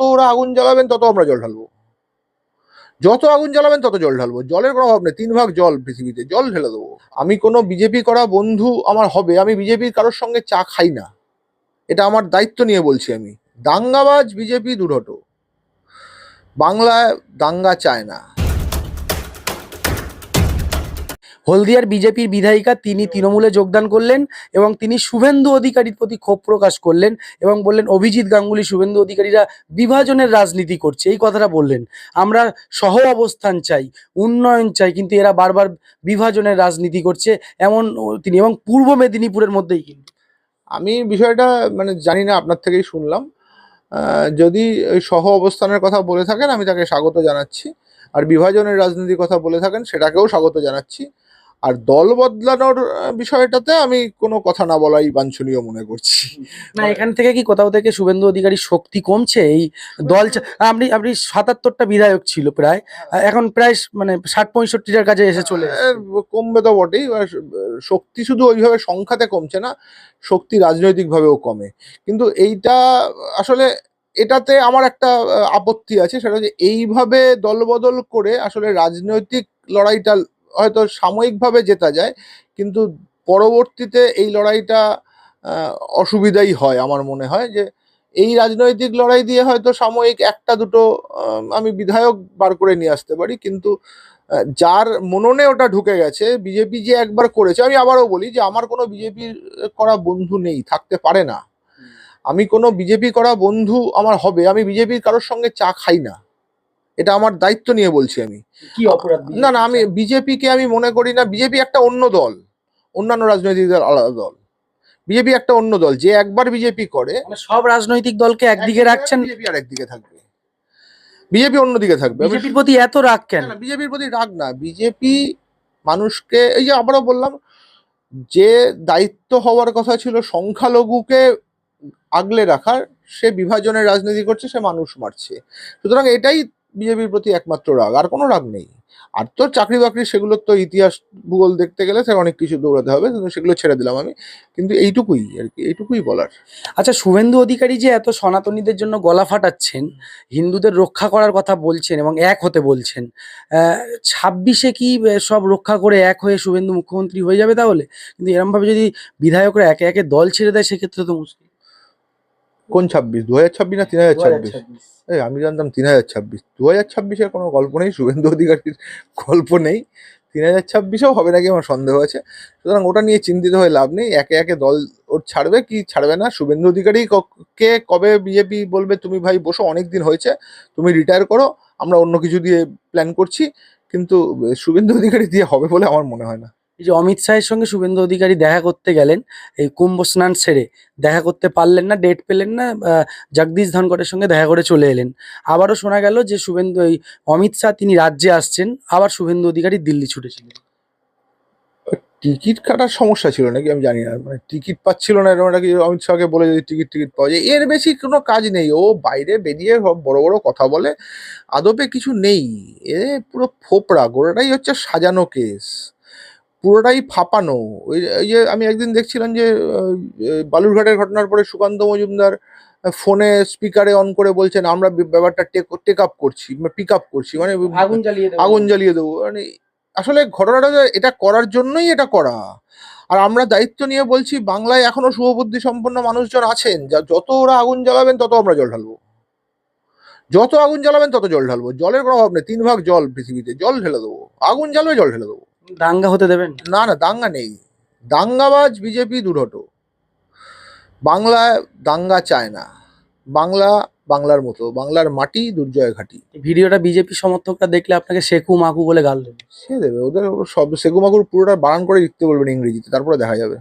ওরা আগুন জ্বালাবেন, তত আমরা জল ঢালবো। যত আগুন জ্বালাবেন, তত জল ঢালবো। জলের কোনো অভাব নেই, তিন ভাগ জল পৃথিবীতে, জল ঢেলে দেবো। আমি কোনো বিজেপি করা বন্ধু আমার হবে, আমি বিজেপির কারোর সঙ্গে চা খাই না। এটা আমার দায়িত্ব নিয়ে বলছি আমি। দাঙ্গাবাজ বিজেপি দুর্ঘট বাংলায় দাঙ্গা চায় না। হলদিয়ার বিজেপির বিধায়িকা তিনি তৃণমূলে যোগদান করলেন এবং তিনি শুভেন্দু অধিকারীর প্রতি ক্ষোভ প্রকাশ করলেন এবং বললেন, অভিজিৎ গাঙ্গুলি, শুভেন্দু অধিকারীরা বিভাজনের রাজনীতি করছে। এই কথাটা বললেন। আমরা সহ অবস্থান চাই, উন্নয়ন চাই, কিন্তু এরা বারবার বিভাজনের রাজনীতি করছে। এমন তিনি এবং পূর্ব মেদিনীপুরের মধ্যেই কিন্তু। আমি বিষয়টা মানে জানি না, আপনার থেকেই শুনলাম। যদি ওই সহ অবস্থানের কথা বলে থাকেন, আমি তাকে স্বাগত জানাচ্ছি। আর বিভাজনের রাজনীতির কথা বলে থাকেন, সেটাকেও স্বাগত জানাচ্ছি। আর দল বদলানোর বিষয়টাতে আমি কোনো কথা না বলাই বাঞ্ছনীয় মনে করছি। না এখান থেকে কি কোথাও থেকে শুভেন্দু অধিকারী শক্তি কমছে? এই দল আপনি আপনি সাতাত্তরটা বিধায়ক ছিল প্রায়। এখন প্রায় মানে ষাট পঁয়ষট্টিটার কাছে এসে চলে কমবে তো বটেই শক্তি শুধু ওইভাবে সংখ্যাতে কমছে না শক্তি রাজনৈতিকভাবেও কমে। কিন্তু এইটা আসলে এটাতে আমার একটা আপত্তি আছে সেটা হচ্ছে এইভাবে দলবদল করে আসলে রাজনৈতিক লড়াইটা হয়তো সাময়িকভাবে জেতা যায় কিন্তু পরবর্তীতে এই লড়াইটা অসুবিধাই হয় আমার মনে হয় যে এই রাজনৈতিক লড়াই দিয়ে হয়তো সাময়িক একটা দুটো আমি বিধায়ক বার করে নিয়ে আসতে পারি কিন্তু যার মননে ওটা ঢুকে গেছে বিজেপি যে একবার করেছে আমি আবারও বলি যে আমার কোনো বিজেপির করা বন্ধু নেই থাকতে পারে না। আমি কোনো বিজেপি করা বন্ধু আমার হবে আমি বিজেপির কারোর সঙ্গে চা খাই না। এটা আমার দায়িত্ব নিয়ে বলছি আমি। কি অপরাধ না না আমি বিজেপিকে আমি মনে করি না বিজেপি একটা অন্য দল অন্যান্য রাজনৈতিক দল আলাদা দল। বিজেপি একটা অন্য দল যে একবার বিজেপি করে মানে সব রাজনৈতিক দলকে একদিকে রাখছেন? বিজেপি আর একদিকে থাকবে। বিজেপি অন্যদিকে থাকবে। বিজেপির প্রতি এত রাগ কেন? বিজেপির প্রতি রাগ না। বিজেপি মানুষকে এই যে আবারও বললাম যে দায়িত্ব হওয়ার কথা ছিল সংখ্যালঘুকে আগলে রাখার সে বিভাজনের রাজনীতি করছে সে মানুষ মারছে। সুতরাং এটাই বিজেপির প্রতি একমাত্র রাগ, আর কোনো রাগ নেই। আর তো চাকরি বাকরি সেগুলোর তো ইতিহাস ভূগোল দেখতে গেলে সে অনেক কিছু দৌড়াতে হবে, কিন্তু সেগুলো ছেড়ে দিলাম আমি। কিন্তু এইটুকুই আর কি, এইটুকুই বলার। আচ্ছা শুভেন্দু অধিকারী যে এত সনাতনীদের জন্য গলা ফাটাচ্ছেন, হিন্দুদের রক্ষা করার কথা বলছেন এবং এক হতে বলছেন ছাব্বিশে কি সব রক্ষা করে এক হয়ে শুভেন্দু মুখ্যমন্ত্রী হয়ে যাবে তাহলে? কিন্তু এরমভাবে যদি বিধায়করা একে একে দল ছেড়ে দেয়, সেক্ষেত্রে তো মুশকিল। কোন ছাব্বিশ? দু হাজার ছাব্বিশ না তিন হাজার ছাব্বিশ? এই আমি জানতাম তিন হাজার ছাব্বিশ। দু হাজার ছাব্বিশের কোনো গল্প নেই শুভেন্দু অধিকারীর গল্প নেই। তিন হাজার ছাব্বিশেও হবে নাকি আমার সন্দেহ আছে। সুতরাং ওটা নিয়ে চিন্তিত হয়ে লাভ নেই। একে একে দল ওর ছাড়বে কি ছাড়বে না? শুভেন্দু অধিকারী ক- কে কবে বিজেপি বলবে তুমি ভাই বসো অনেক দিন হয়েছে তুমি রিটায়ার করো আমরা অন্য কিছু দিয়ে প্ল্যান করছি। কিন্তু শুভেন্দু অধিকারী দিয়ে হবে বলে আমার মনে হয় না। এই যে অমিত শাহের সঙ্গে শুভেন্দু অধিকারী দেখা করতে গেলেন, এই কুম্ভ স্নান সেরে দেখা করতে পারলেন না ডেট পেলেন না জগদীশ ধনকরের সঙ্গে দেখা করে চলে এলেন। আবারও শোনা গেল যে শুভেন্দু, এই অমিত শাহ তিনি রাজ্যে আসছেন, আবার শুভেন্দু অধিকারী দিল্লি ছুটেছিলেন টিকিট কাটার সমস্যা ছিল নাকি? আমি জানি না মানে টিকিট পাচ্ছিল না এরকম একটা কি অমিত শাহকে বলে যদি টিকিট টিকিট পাওয়া যায়। এর বেশি কোনো কাজ নেই, ও বাইরে বেরিয়ে সব বড় বড় কথা বলে, আদপে কিছু নেই। এ পুরো ফোপড়া গোড়াটাই হচ্ছে সাজানো কেস। পুরোটাই ফাপানো। ওই যে আমি একদিন দেখছিলাম যে বালুরঘাটের ঘটনার পরে সুকান্ত মজুমদার ফোনে স্পিকারে অন করে বলছেন আমরা ব্যাপারটা টেক আপ করছি পিক আপ করছি। মানে আগুন জ্বালিয়ে আগুন জ্বালিয়ে দেবো। মানে আসলে ঘটনাটা যে এটা করার জন্যই এটা করা। আর আমরা দায়িত্ব নিয়ে বলছি বাংলায় এখনও শুভবুদ্ধি সম্পন্ন মানুষজন আছেন। যা যত ওরা আগুন জ্বালাবেন তত আমরা জল ঢালবো। যত আগুন জ্বালাবেন তত জল ঢালবো। জলের কোনো অভাব নেই। তিন ভাগ জল পৃথিবীতে। জল ঢেলে দেবো। আগুন জ্বালবে জল ঢেলে দেবো। দাঙ্গা হতে দেবেন? না না দাঙ্গা নেই। দাঙ্গাবাজ বিজেপি দুর্ঘট বাংলায় দাঙ্গা চায় না। বাংলা বাংলার মতো বাংলার মাটি দুর্জয় ঘাটি। ভিডিওটা বিজেপি সমর্থকরা দেখলে আপনাকে শেকু মাকু বলে গাল দেবে। সে দেবে ওদের সব সেগুমাগুর পুরোটা বারণ করে লিখতে বলবেন ইংরেজিতে তারপরে দেখা যাবে।